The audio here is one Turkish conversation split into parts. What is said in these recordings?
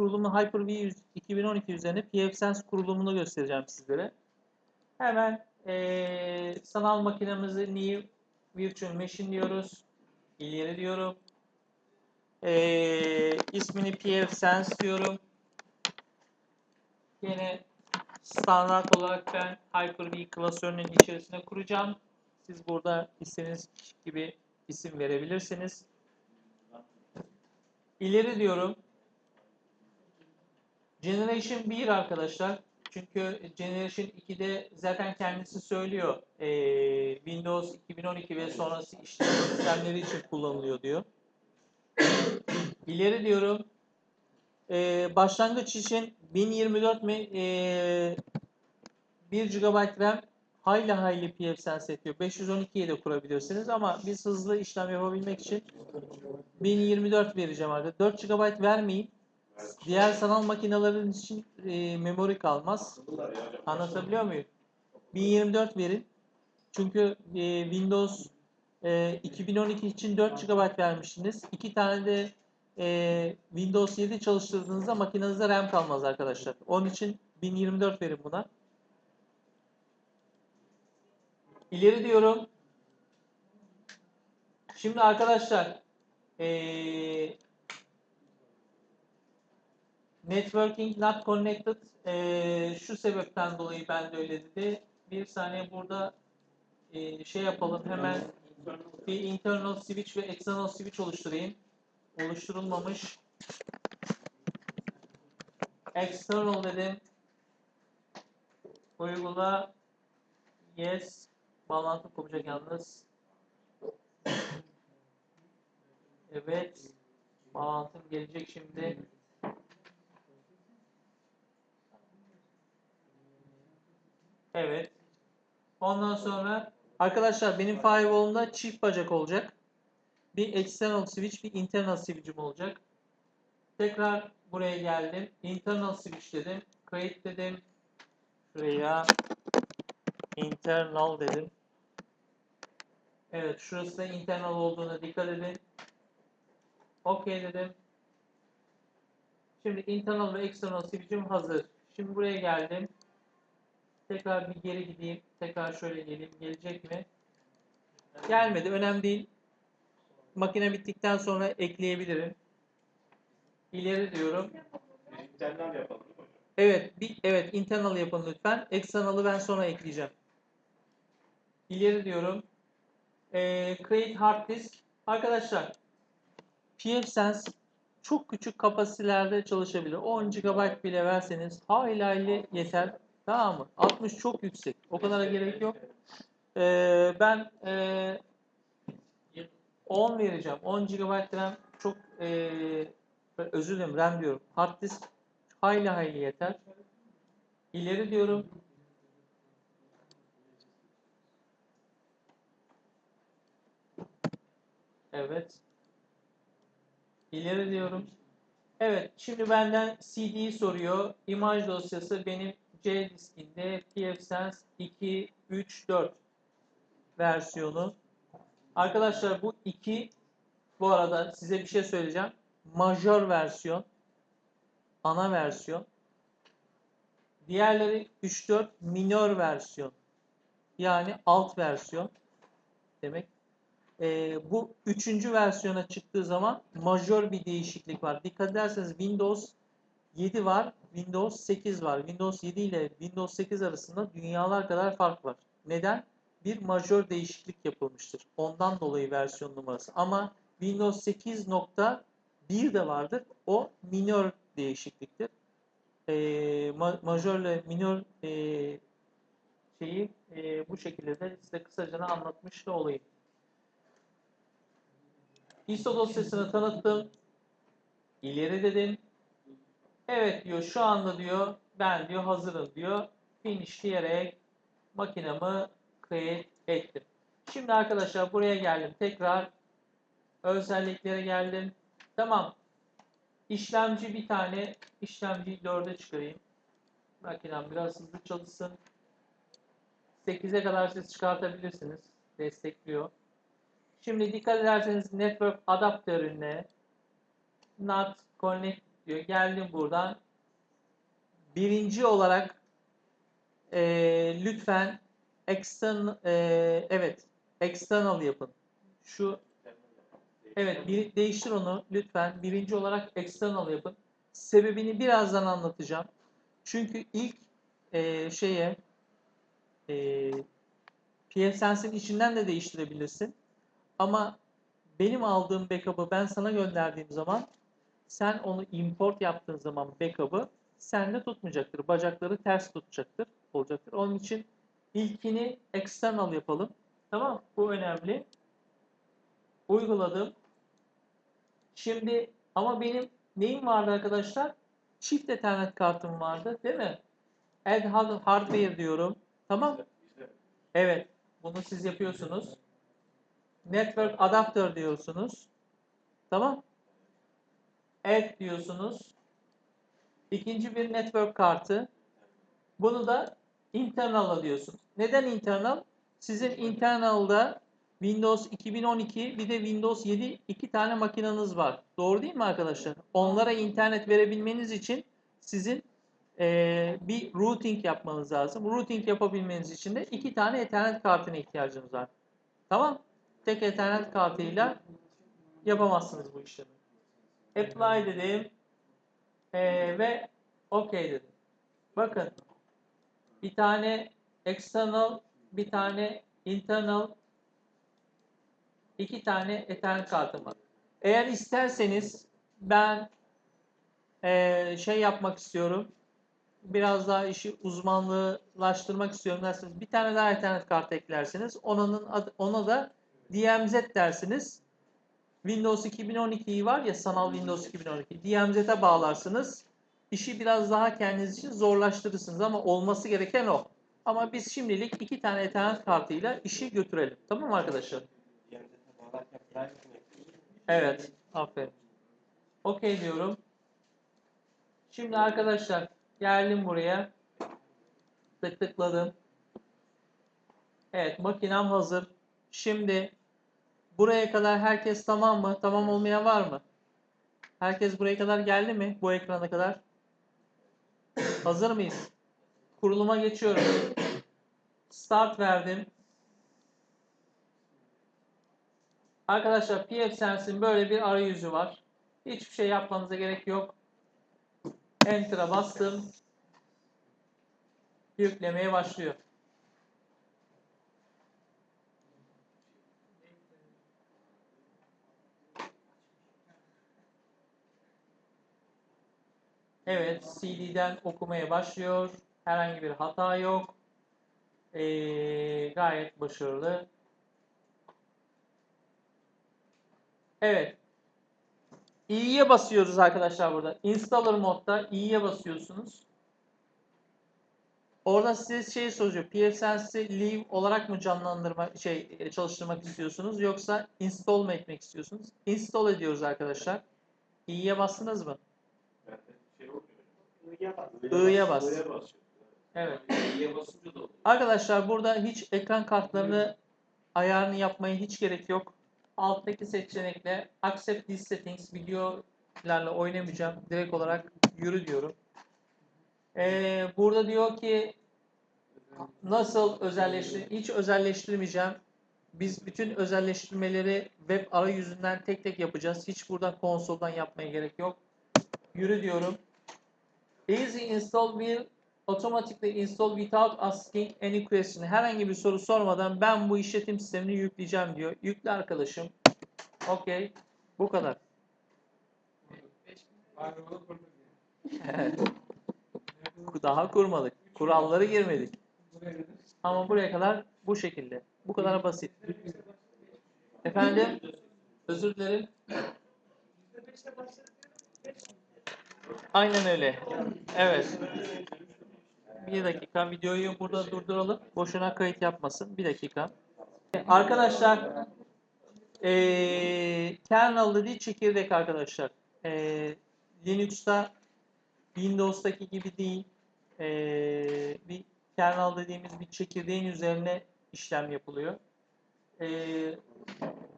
kurulumu Hyper-V 2012 üzerine pfSense kurulumunu göstereceğim sizlere. Hemen eee, sanal makinemizi New Virtual Machine diyoruz. İleri diyorum. Eee ismini pfSense diyorum. Yine standart olarak ben Hyper-V klasörünün içerisine kuracağım. Siz burada istediğiniz gibi isim verebilirsiniz. İleri diyorum. Generation 1 arkadaşlar. Çünkü Generation 2'de zaten kendisi söylüyor. eee, Windows 2012 ve sonrası işletim sistemleri için kullanılıyor diyor. İleri diyorum. Eee, başlangıç için 1024 mi, eee 1 GB RAM hayli hayli pfSense yapıyor. 512'ye de kurabilirsiniz ama biz hızlı işlem yapabilmek için 1024 vereceğim artık. 4 GB vermeyin. Diğer sanal makinelerin için e, memori kalmaz. Anlatabiliyor muyum? 1024 verin. Çünkü e, Windows e, 2012 için 4 GB vermiştiniz. 2 tane de e, Windows 7 çalıştırdığınızda makinenizde RAM kalmaz arkadaşlar. Onun için 1024 verin buna. İleri diyorum. Şimdi arkadaşlar eee networking not connected eee, şu sebepten dolayı ben de öyle dedi. Bir saniye burada eee, şey yapalım hemen bir internal switch ve external switch oluşturayım. Oluşturulmamış. External dedim. Uygula. Yes. Bağlantı kopacak yalnız. Evet. Bağlantım gelecek şimdi. Evet. Ondan sonra arkadaşlar benim firewall'umda çift bacak olacak. Bir external switch, bir internal switch'im olacak. Tekrar buraya geldim. Internal switch dedim. Create dedim. Şuraya internal dedim. Evet, şurası da internal olduğuna dikkat edin. OK dedim. Şimdi internal ve external switch'im hazır. Şimdi buraya geldim. Tekrar bir geri gideyim. Tekrar şöyle geleyim. Gelecek mi? Gelmedi. Önemli değil. Makine bittikten sonra ekleyebilirim. İleri diyorum. İnternal yapalım. Evet, bir, evet internal yapın lütfen. External'ı ben sonra ekleyeceğim. İleri diyorum. Ee, create hard disk. Arkadaşlar, pfSense çok küçük kapasitelerde çalışabilir. 10 GB bile verseniz hayli hayli yeter. Tamam mı? 60 çok yüksek. O kadara gerek yok. Ee, ben ee, 10 vereceğim. 10 GB RAM çok ee, özür dilerim RAM diyorum. Hard disk hayli hayli yeter. İleri diyorum. Evet. İleri diyorum. Evet. Şimdi benden CD'yi soruyor. İmaj dosyası benim C diskinde pfSense 2, 3, 4 versiyonu. Arkadaşlar bu 2 bu arada size bir şey söyleyeceğim. Majör versiyon ana versiyon. Diğerleri 3-4 minör versiyon. Yani alt versiyon demek. Ee, bu üçüncü versiyona çıktığı zaman majör bir değişiklik var. Dikkat ederseniz Windows 7 var, Windows 8 var. Windows 7 ile Windows 8 arasında dünyalar kadar fark var. Neden? Bir majör değişiklik yapılmıştır. Ondan dolayı versiyon numarası. Ama Windows 8.1 de vardır. O minör değişikliktir. E, ma majörle minör e, şeyi e, bu şekilde de size kısaca anlatmış da olayım. ISO dosyasını tanıttım. İleri dedim. Evet diyor şu anda diyor ben diyor hazırım diyor. Finish diyerek makinamı create ettim. Şimdi arkadaşlar buraya geldim. Tekrar özelliklere geldim. Tamam. İşlemci bir tane işlemciyi 4'e çıkarayım. Makinem biraz hızlı çalışsın. 8'e kadar siz çıkartabilirsiniz. Destekliyor. Şimdi dikkat ederseniz network adaptörüne not connect diyor. Geldim buradan. Birinci olarak eee, lütfen external eee, evet external yapın. Şu evet bir, değiştir onu lütfen. Birinci olarak external yapın. Sebebini birazdan anlatacağım. Çünkü ilk eee, şeye eee PFSense'in içinden de değiştirebilirsin. Ama benim aldığım backup'ı ben sana gönderdiğim zaman sen onu import yaptığın zaman backup'ı sende tutmayacaktır. Bacakları ters tutacaktır, olacaktır. Onun için ilkini external yapalım. Tamam Bu önemli. Uyguladım. Şimdi ama benim neyim vardı arkadaşlar? Çift ethernet kartım vardı değil mi? Add hard- hardware diyorum. Tamam Evet. Bunu siz yapıyorsunuz. Network adapter diyorsunuz. Tamam. Add diyorsunuz. İkinci bir network kartı. Bunu da internal'a diyorsun. Neden internal? Sizin internal'da Windows 2012 bir de Windows 7 iki tane makineniz var. Doğru değil mi arkadaşlar? Onlara internet verebilmeniz için sizin eee, bir routing yapmanız lazım. Routing yapabilmeniz için de iki tane Ethernet kartına ihtiyacınız var. Tamam? Tek Ethernet kartıyla yapamazsınız bu işlemi. Apply dedim eee, ve OK dedim. Bakın bir tane external, bir tane internal, iki tane Ethernet kartım var. Eğer isterseniz ben eee, şey yapmak istiyorum biraz daha işi uzmanlılaştırmak istiyorum derseniz bir tane daha internet kartı eklersiniz. Adı, ona da DMZ dersiniz. Windows 2012'yi var ya sanal Windows 2012. DMZ'e bağlarsınız. İşi biraz daha kendiniz için zorlaştırırsınız ama olması gereken o. Ama biz şimdilik iki tane internet kartıyla işi götürelim. Tamam mı arkadaşlar? Evet. Aferin. Okey diyorum. Şimdi arkadaşlar geldim buraya. Tık tıkladım. Evet makinem hazır. Şimdi buraya kadar herkes tamam mı? Tamam olmayan var mı? Herkes buraya kadar geldi mi? Bu ekrana kadar. Hazır mıyız? Kuruluma geçiyorum. Start verdim. Arkadaşlar pfSense'in böyle bir arayüzü var. Hiçbir şey yapmanıza gerek yok. Enter'a bastım. Yüklemeye başlıyor. Evet, CD'den okumaya başlıyor. Herhangi bir hata yok. Ee, gayet başarılı. Evet. i'ye basıyoruz arkadaşlar burada. Installer modda i'ye basıyorsunuz. Orada size şey soruyor. pfSense'i live olarak mı canlandırma şey e, çalıştırmak istiyorsunuz yoksa install mı etmek istiyorsunuz? Install ediyoruz arkadaşlar. i'ye bastınız mı? I'ya bas. Evet. İ'ye basınca da. Arkadaşlar burada hiç ekran kartlarını ayarını yapmaya hiç gerek yok. Alttaki seçenekle Accept these settings videolarla oynamayacağım. Direkt olarak yürü diyorum. Ee, burada diyor ki nasıl özelleştir hiç özelleştirmeyeceğim. Biz bütün özelleştirmeleri web arayüzünden tek tek yapacağız. Hiç buradan konsoldan yapmaya gerek yok. Yürü diyorum. Easy install will automatically install without asking any question. Herhangi bir soru sormadan ben bu işletim sistemini yükleyeceğim diyor. Yükle arkadaşım. Okey. Bu kadar. Daha kurmadık. Kuralları girmedik. Ama buraya kadar bu şekilde. Bu kadar basit. Efendim? Özür dilerim. Aynen öyle. Evet. Bir dakika videoyu burada durduralım. Boşuna kayıt yapmasın. Bir dakika. Arkadaşlar eee kernel dediği çekirdek arkadaşlar. Eee Linux'ta Windows'taki gibi değil. Eee bir kernel dediğimiz bir çekirdeğin üzerine işlem yapılıyor. Eee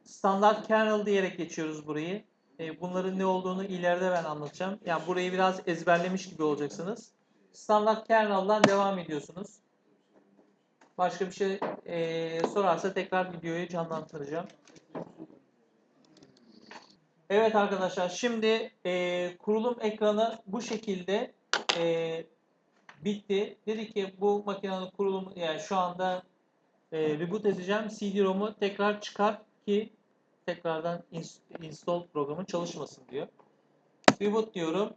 standart kernel diyerek geçiyoruz burayı. E, bunların ne olduğunu ileride ben anlatacağım. Yani burayı biraz ezberlemiş gibi olacaksınız. Standart kernel'dan devam ediyorsunuz. Başka bir şey e, sorarsa tekrar videoyu canlandıracağım. Evet arkadaşlar şimdi e, kurulum ekranı bu şekilde e, bitti. Dedi ki bu makinenin kurulumu yani şu anda e, reboot edeceğim. CD-ROM'u tekrar çıkar ki tekrardan ins- install programı çalışmasın diyor. Reboot diyorum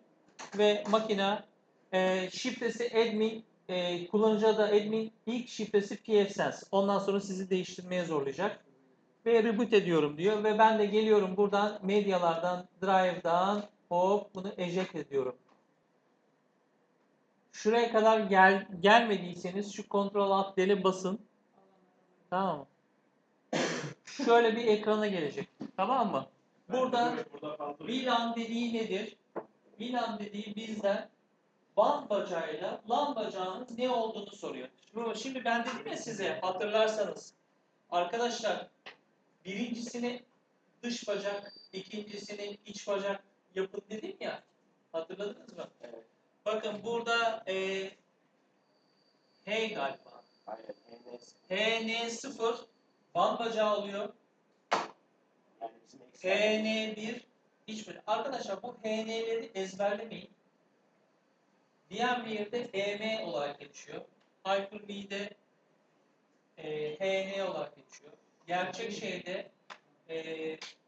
ve makine e, şifresi admin e, kullanıcı adı admin ilk şifresi pfSense. Ondan sonra sizi değiştirmeye zorlayacak. Ve reboot ediyorum diyor ve ben de geliyorum buradan medyalardan drive'dan hop bunu eject ediyorum. Şuraya kadar gel, gelmediyseniz şu Ctrl Alt D'le basın. Tamam mı? Şöyle bir ekrana gelecek. Tamam mı? Burada. VLAN dediği nedir? VLAN dediği bizden WAN bacağıyla LAN bacağının ne olduğunu soruyor. Şimdi- Şimdi ben dedim ya size hatırlarsanız arkadaşlar birincisini dış bacak, ikincisini iç bacak yapın dedim ya. Hatırladınız mı? Bakın burada e, H galiba. Hayır, NS. HN0 WAN bacağı oluyor. Yani bizim eksen- HN1 iç bacak. Arkadaşlar bu HN'leri ezberlemeyin. Diğer bir yerde EM olarak geçiyor. Hyper-V'de e, HN olarak geçiyor. Gerçek şeyde e,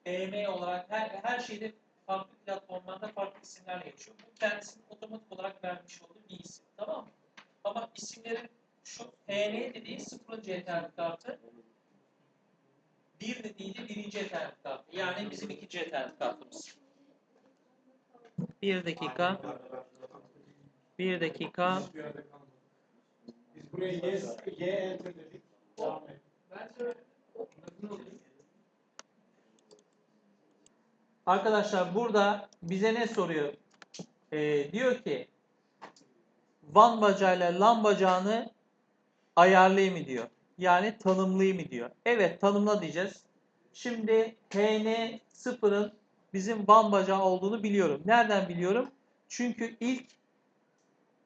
EM olarak her, her şeyde farklı platformlarda farklı isimlerle geçiyor. Bu kendisinin otomatik olarak vermiş olduğu bir isim. Tamam mı? Ama isimlerin şu HN dediği sıfırıncı ethernet kartı bir de birinci ethernet kartı. Yani bizim ikinci ethernet kartımız. Bir dakika. Bir dakika. Biz buraya yes, Y enter dedik. Arkadaşlar burada bize ne soruyor? Ee, diyor ki WAN bacağıyla LAN bacağını ayarlayayım mı diyor. Yani tanımlayayım mı diyor. Evet tanımla diyeceğiz. Şimdi HN0'ın bizim WAN bacağı olduğunu biliyorum. Nereden biliyorum? Çünkü ilk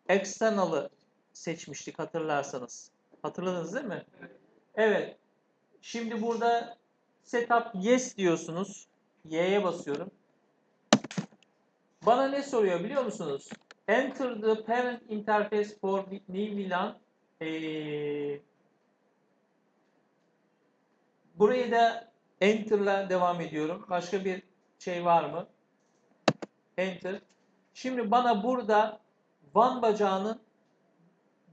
external'ı seçmiştik hatırlarsanız. Hatırladınız değil mi? Evet. Şimdi burada setup yes diyorsunuz. Y'ye basıyorum. Bana ne soruyor biliyor musunuz? Enter the parent interface for new VLAN. Ee, burayı da Enter'la devam ediyorum. Başka bir şey var mı? Enter. Şimdi bana burada WAN bacağının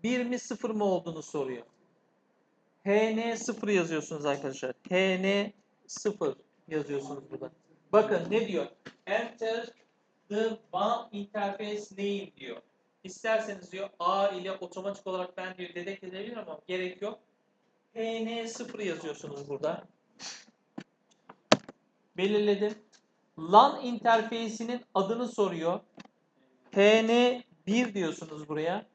1 mi 0 mı olduğunu soruyor. HN0 yazıyorsunuz arkadaşlar. HN0 yazıyorsunuz burada. Bakın ne diyor? Enter the WAN interface name diyor. İsterseniz diyor A ile otomatik olarak ben diyor dedekt edebilirim ama gerek yok. HN0 yazıyorsunuz burada. Belirledim. LAN interface'inin adını soruyor. HN1 diyorsunuz buraya.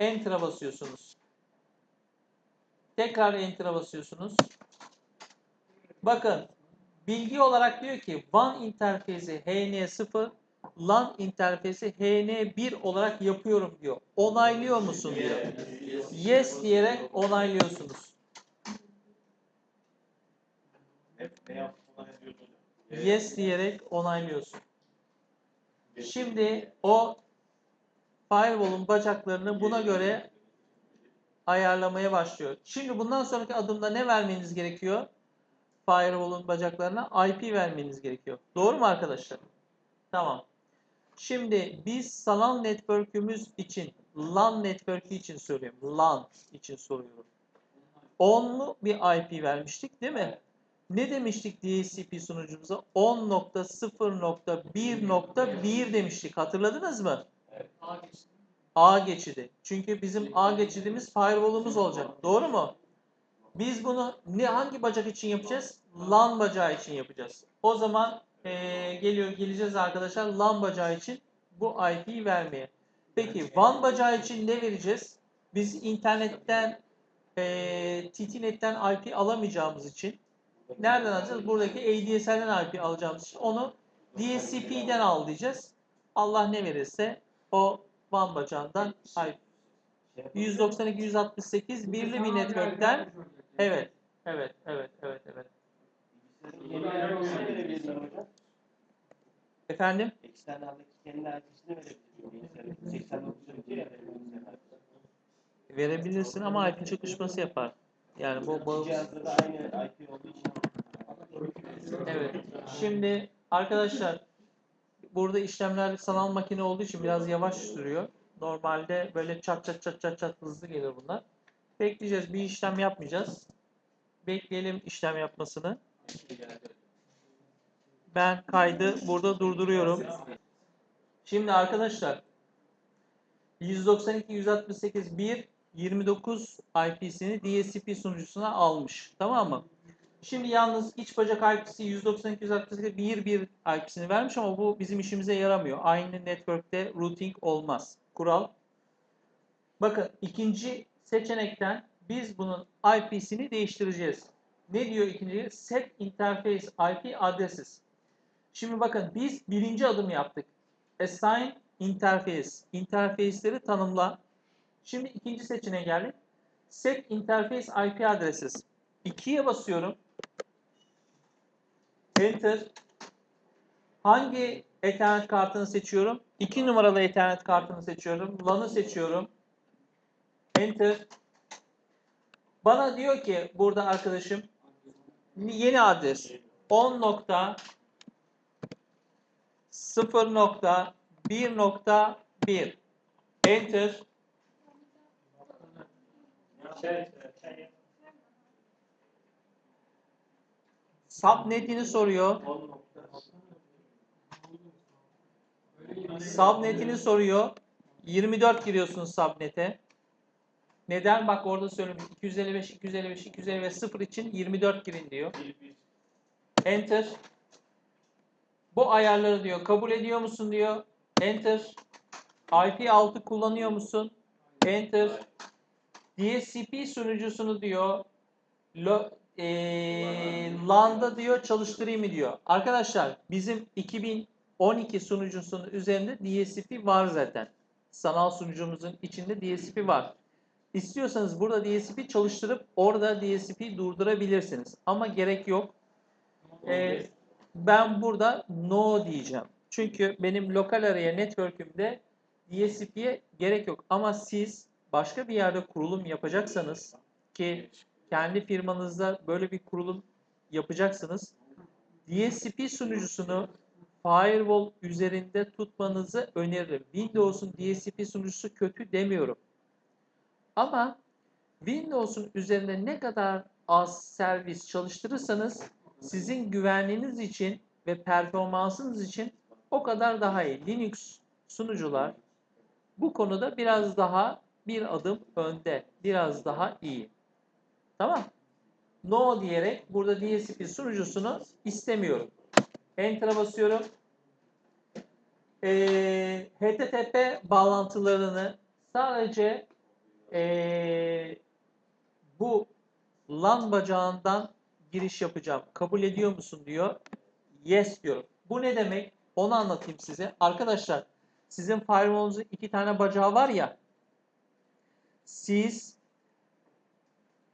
Enter'a basıyorsunuz. Tekrar Enter'a basıyorsunuz. Bakın bilgi olarak diyor ki WAN interfezi HN0 LAN interfezi HN1 olarak yapıyorum diyor. Onaylıyor musun diyor. Yes diyerek onaylıyorsunuz. Yes diyerek onaylıyorsun. Şimdi o firewall'un bacaklarını buna göre ayarlamaya başlıyor. Şimdi bundan sonraki adımda ne vermeniz gerekiyor? Firewall'un bacaklarına IP vermeniz gerekiyor. Doğru mu arkadaşlar? Tamam. Şimdi biz sanal network'ümüz için, LAN network'ü için soruyorum. LAN için soruyorum. Onlu bir IP vermiştik değil mi? Ne demiştik DHCP sunucumuza? 10.0.1.1 demiştik. Hatırladınız mı? A geçidi. Çünkü bizim A geçidimiz firewall'umuz olacak. Doğru mu? Biz bunu ne hangi bacak için yapacağız? LAN bacağı için yapacağız. O zaman eee, geliyor geleceğiz arkadaşlar LAN bacağı için bu IP'yi vermeye. Peki WAN bacağı için ne vereceğiz? Biz internetten eee TTNet'ten IP alamayacağımız için Nereden alacağız? Buradaki ADSL'den IP alacağımız için onu DSCP'den al diyeceğiz. Allah ne verirse o WAN bacağından IP. 192 168 birli bir network'ten evet evet evet evet evet. Kendi IP'sini verebilir miyim hocam? Efendim? Eksternaldaki kendi IP'sini verebilir miyim? Bilgisayarın 89 önce ya bilgisayarın IP'si. Verebilirsin ama IP çakışması yapar. Yani bu bağımsız. cihazda da aynı IP olduğu için. Evet. Şimdi arkadaşlar burada işlemler sanal makine olduğu için biraz yavaş sürüyor. Normalde böyle çat çat çat çat çat hızlı gelir bunlar. Bekleyeceğiz. Bir işlem yapmayacağız. Bekleyelim işlem yapmasını. Ben kaydı burada durduruyorum. Şimdi arkadaşlar 192 168 1 29 IP'sini DSCP sunucusuna almış. Tamam mı? Şimdi yalnız iç bacak IP'si 192 168 1 1 IP'sini vermiş ama bu bizim işimize yaramıyor. Aynı network'te routing olmaz. Kural. Bakın ikinci seçenekten biz bunun IP'sini değiştireceğiz. Ne diyor ikinci? Set interface IP addresses. Şimdi bakın biz birinci adım yaptık. Assign interface. Interface'leri tanımla. Şimdi ikinci seçeneğe geldik. Set interface IP addresses. 2'ye basıyorum. Enter. Hangi Ethernet kartını seçiyorum? 2 numaralı Ethernet kartını seçiyorum. LAN'ı seçiyorum. Enter. Bana diyor ki burada arkadaşım yeni adres 10 nokta 0 nokta 1 nokta 1 Enter. Subnet'ini soruyor. Subnet'ini soruyor. 24 giriyorsunuz subnet'e. Neden? Bak orada söylemiş. 255, 255, 255 0 için 24 girin diyor. Enter. Bu ayarları diyor. Kabul ediyor musun diyor. Enter. IP6 kullanıyor musun? Enter. DSCP sunucusunu diyor. Lo, eee, LAN'da diyor çalıştırayım mı diyor. Arkadaşlar bizim 2012 sunucusunun üzerinde DSCP var zaten. Sanal sunucumuzun içinde DSCP var. İstiyorsanız burada DSCP çalıştırıp orada DSCP durdurabilirsiniz. Ama gerek yok. Ee, ben burada no diyeceğim. Çünkü benim lokal araya network'ümde DSCP'ye gerek yok. Ama siz başka bir yerde kurulum yapacaksanız ki kendi firmanızda böyle bir kurulum yapacaksınız. DSCP sunucusunu firewall üzerinde tutmanızı öneririm. Windows'un DSCP sunucusu kötü demiyorum. Ama Windows'un üzerinde ne kadar az servis çalıştırırsanız sizin güvenliğiniz için ve performansınız için o kadar daha iyi. Linux sunucular bu konuda biraz daha bir adım önde, biraz daha iyi. Tamam? No diyerek burada DSCP sunucusunu istemiyorum. Enter'a basıyorum. Ee, HTTP bağlantılarını sadece ee, bu LAN bacağından giriş yapacağım. Kabul ediyor musun diyor. Yes diyorum. Bu ne demek? Onu anlatayım size. Arkadaşlar sizin firewall'unuzun iki tane bacağı var ya. Siz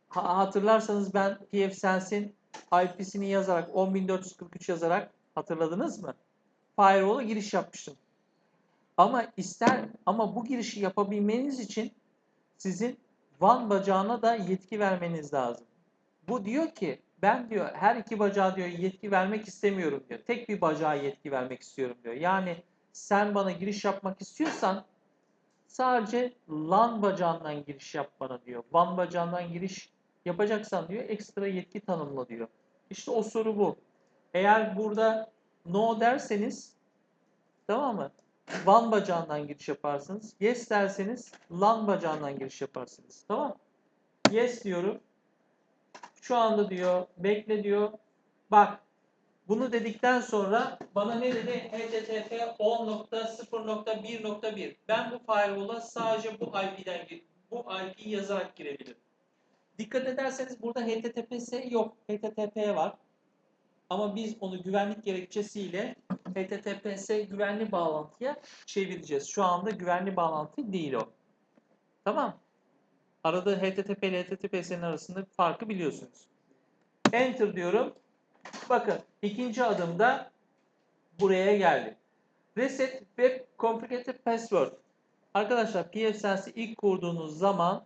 ha- hatırlarsanız ben pfSense'in IP'sini yazarak 10443 yazarak hatırladınız mı? Firewall'a giriş yapmıştım. Ama ister ama bu girişi yapabilmeniz için sizin WAN bacağına da yetki vermeniz lazım. Bu diyor ki ben diyor her iki bacağa diyor yetki vermek istemiyorum diyor. Tek bir bacağa yetki vermek istiyorum diyor. Yani sen bana giriş yapmak istiyorsan sadece LAN bacağından giriş yap bana diyor. WAN bacağından giriş yapacaksan diyor ekstra yetki tanımla diyor. İşte o soru bu. Eğer burada no derseniz tamam mı? WAN bacağından giriş yaparsınız. Yes derseniz LAN bacağından giriş yaparsınız. Tamam? Yes diyorum. Şu anda diyor bekle diyor. Bak bunu dedikten sonra bana ne dedi? HTTP 10.0.1.1 Ben bu firewall'a sadece bu IP'den bu IP'yi yazarak girebilirim. Dikkat ederseniz burada HTTPS yok. HTTP var. Ama biz onu güvenlik gerekçesiyle HTTPS güvenli bağlantıya çevireceğiz. Şu anda güvenli bağlantı değil o. Tamam. Arada HTTP ile HTTPS'nin arasında farkı biliyorsunuz. Enter diyorum. Bakın ikinci adımda buraya geldi. Reset Web Complicated Password. Arkadaşlar pfSense'i ilk kurduğunuz zaman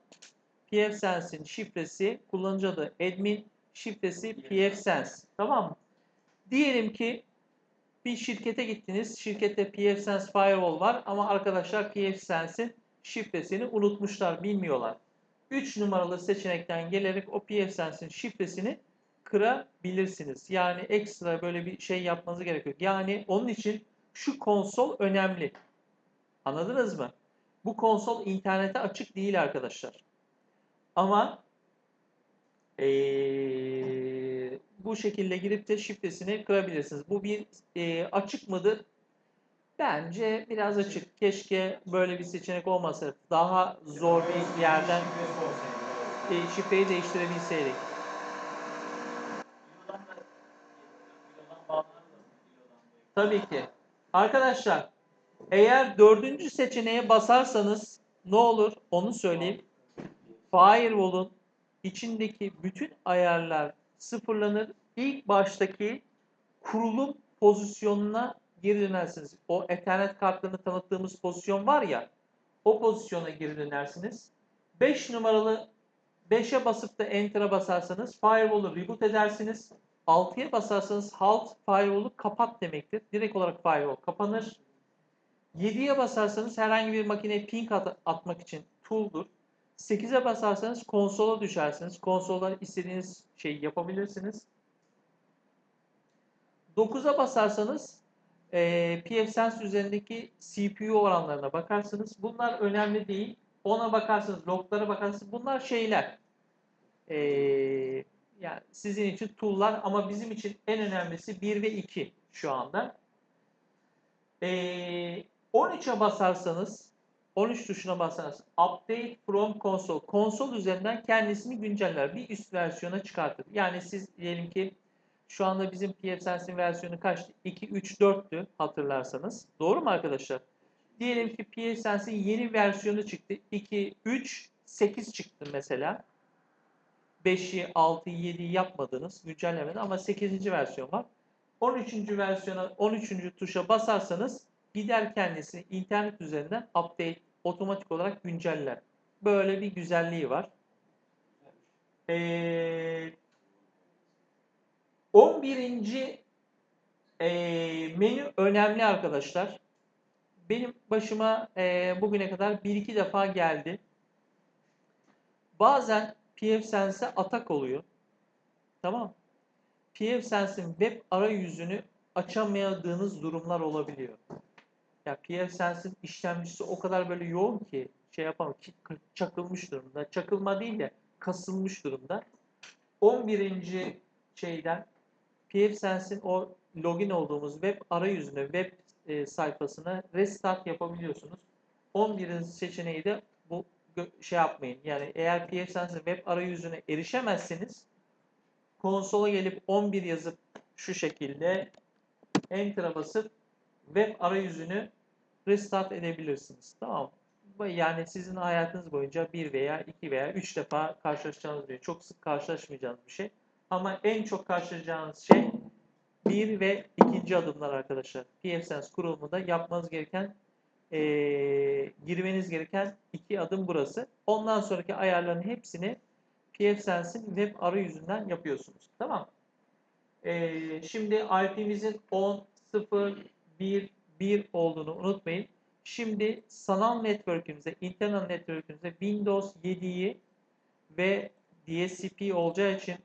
pfSense'in şifresi kullanıcı adı admin şifresi pfSense. Tamam mı? Diyelim ki bir şirkete gittiniz. Şirkette pfSense Firewall var ama arkadaşlar pfSense'in şifresini unutmuşlar, bilmiyorlar. 3 numaralı seçenekten gelerek o pfSense'in şifresini kırabilirsiniz. Yani ekstra böyle bir şey yapmanız gerekiyor. Yani onun için şu konsol önemli. Anladınız mı? Bu konsol internete açık değil arkadaşlar. Ama eee, bu şekilde girip de şifresini kırabilirsiniz. Bu bir eee, açık mıdır? Bence biraz açık. Keşke böyle bir seçenek olmasa. Daha zor bir yerden e, şifreyi değiştirebilseydik. Tabii ki. Arkadaşlar eğer dördüncü seçeneğe basarsanız ne olur onu söyleyeyim. Firewall'un içindeki bütün ayarlar sıfırlanır. İlk baştaki kurulum pozisyonuna geri dönersiniz. O Ethernet kartlarını tanıttığımız pozisyon var ya o pozisyona geri dönersiniz. 5 numaralı 5'e basıp da Enter'a basarsanız Firewall'u reboot edersiniz. 6'ya basarsanız halt firewall'u kapat demektir. Direkt olarak firewall kapanır. 7'ye basarsanız herhangi bir makineye ping at- atmak için tool'dur. 8'e basarsanız konsola düşersiniz. Konsoldan istediğiniz şeyi yapabilirsiniz. 9'a basarsanız eee pfSense üzerindeki CPU oranlarına bakarsınız. Bunlar önemli değil. 10'a bakarsınız, loglara bakarsınız. Bunlar şeyler. Eee yani sizin için tool'lar ama bizim için en önemlisi 1 ve 2 şu anda. Ee, 13'e basarsanız 13 tuşuna basarsanız update from console konsol üzerinden kendisini günceller. Bir üst versiyona çıkartır. Yani siz diyelim ki şu anda bizim pfSense'in versiyonu kaçtı? 2, 3, 4'tü hatırlarsanız. Doğru mu arkadaşlar? Diyelim ki pfSense'in yeni versiyonu çıktı. 2, 3, 8 çıktı mesela. 5'i, 6'yı, 7'yi yapmadınız güncellemede ama 8. versiyon var. 13. versiyona 13. tuşa basarsanız gider kendisi internet üzerinden update otomatik olarak günceller. Böyle bir güzelliği var. Ee, 11. ee, menü önemli arkadaşlar. Benim başıma ee, bugüne kadar 1-2 defa geldi. Bazen pfSense'e atak oluyor. Tamam. pfSense'in web arayüzünü açamadığınız durumlar olabiliyor. Ya pfSense'in işlemcisi o kadar böyle yoğun ki şey yapamam. Çakılmış durumda. Çakılma değil de kasılmış durumda. 11. şeyden pfSense'in o login olduğumuz web arayüzüne, web e, sayfasına restart yapabiliyorsunuz. 11. seçeneği de bu şey yapmayın. Yani eğer pfSense'in web arayüzüne erişemezseniz konsola gelip 11 yazıp şu şekilde Enter'a basıp web arayüzünü restart edebilirsiniz. Tamam Yani sizin hayatınız boyunca bir veya iki veya üç defa karşılaşacağınız bir şey. Çok sık karşılaşmayacağınız bir şey. Ama en çok karşılaşacağınız şey bir ve ikinci adımlar arkadaşlar. pfSense kurulumunda yapmanız gereken eee, girmeniz gereken iki adım burası. Ondan sonraki ayarların hepsini pfSense'in web arayüzünden yapıyorsunuz. Tamam. Eee, şimdi IP'mizin 10, 0, 1, 1 olduğunu unutmayın. Şimdi sanal network'ümüze, internal network'ümüze Windows 7'yi ve DSCP olacağı için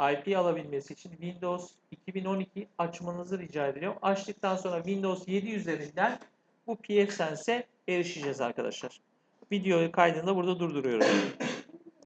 IP alabilmesi için Windows 2012 açmanızı rica ediyorum. Açtıktan sonra Windows 7 üzerinden bu pfSense'e erişeceğiz arkadaşlar. Videoyu kaydını da burada durduruyorum.